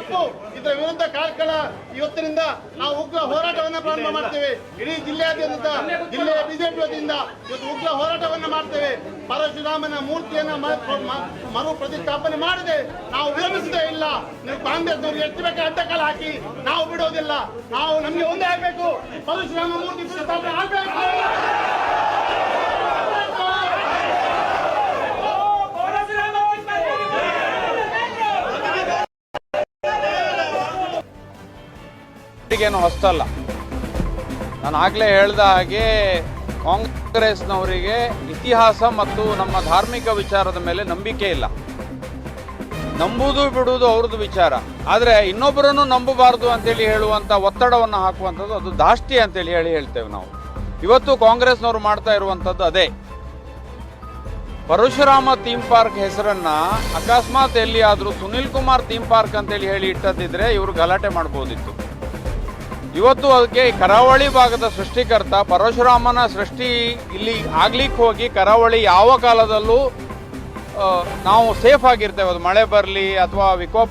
ತಪ್ಪು. ಇದರ ವಿರುದ್ಧ ಕಾರ್ಕಳ ಇವತ್ತಿನಿಂದ ನಾವು ಉಗ್ರ ಹೋರಾಟವನ್ನ ಪ್ರಾರಂಭ ಮಾಡ್ತೇವೆ. ಇಡೀ ಜಿಲ್ಲೆಯಾದ್ಯಂತ ಜಿಲ್ಲೆಯ ಬಿಜೆಪಿ ವತಿಯಿಂದ ಇವತ್ತು ಉಗ್ರ ಹೋರಾಟವನ್ನ ಮಾಡ್ತೇವೆ. ಪರಶುರಾಮನ ಮೂರ್ತಿಯನ್ನ ಮರು ಪ್ರತಿಷ್ಠಾಪನೆ ಮಾಡದೆ ನಾವು ವಿರಮಿಸದೇ ಇಲ್ಲ. ನೀವು ಕಾಂಗ್ರೆಸ್ನವ್ರು ಎಷ್ಟು ಬೇಕಾದ್ರೆ ಅಡ್ಡಕಾಲ ಹಾಕಿ ನಾವು ಬಿಡೋದಿಲ್ಲ. ನಾವು ನಮ್ಗೆ ಒಂದೇ ಆಗ್ಬೇಕು. ಪರಶುರಾಮ ಮೂರ್ತಿ ಪ್ರತಿಷ್ಠಾಪನೆ ಆಗ್ಬೇಕು. ಏನು ಹೊಸ್ತಲ್ಲ. ನಾನು ಆಗಲೇ ಹೇಳ್ದ ಹಾಗೆ ಕಾಂಗ್ರೆಸ್ನವರಿಗೆ ಇತಿಹಾಸ ಮತ್ತು ನಮ್ಮ ಧಾರ್ಮಿಕ ವಿಚಾರದ ಮೇಲೆ ನಂಬಿಕೆ ಇಲ್ಲ. ನಂಬುವುದು ಬಿಡುವುದು ಅವ್ರದ್ದು ವಿಚಾರ. ಆದರೆ ಇನ್ನೊಬ್ಬರನ್ನು ನಂಬಬಾರ್ದು ಅಂತೇಳಿ ಹೇಳುವಂಥ ಒತ್ತಡವನ್ನು ಹಾಕುವಂಥದ್ದು ಅದು ದಾಷ್ಟಿ ಅಂತೇಳಿ ಹೇಳಿ ಹೇಳ್ತೇವೆ ನಾವು. ಇವತ್ತು ಕಾಂಗ್ರೆಸ್ನವರು ಮಾಡ್ತಾ ಇರುವಂಥದ್ದು ಅದೇ. ಪರಶುರಾಮ ಥೀಮ್ ಪಾರ್ಕ್ ಹೆಸರನ್ನ ಅಕಸ್ಮಾತ್ ಎಲ್ಲಿಯಾದರೂ ಸುನಿಲ್ ಕುಮಾರ್ ಥೀಮ್ ಪಾರ್ಕ್ ಅಂತೇಳಿ ಹೇಳಿ ಇಟ್ಟದಿದ್ರೆ ಇವರು ಗಲಾಟೆ ಮಾಡ್ಬೋದಿತ್ತು. ಇವತ್ತು ಅದಕ್ಕೆ ಕರಾವಳಿ ಭಾಗದ ಸೃಷ್ಟಿಕರ್ತ ಪರಶುರಾಮನ ಸೃಷ್ಟಿ ಇಲ್ಲಿ ಆಗ್ಲಿಕ್ಕೆ ಹೋಗಿ ಕರಾವಳಿ ಯಾವ ಕಾಲದಲ್ಲೂ ನಾವು ಸೇಫ್ ಆಗಿರ್ತೇವೆ. ಅದು ಮಳೆ ಬರಲಿ ಅಥವಾ ವಿಕೋಪ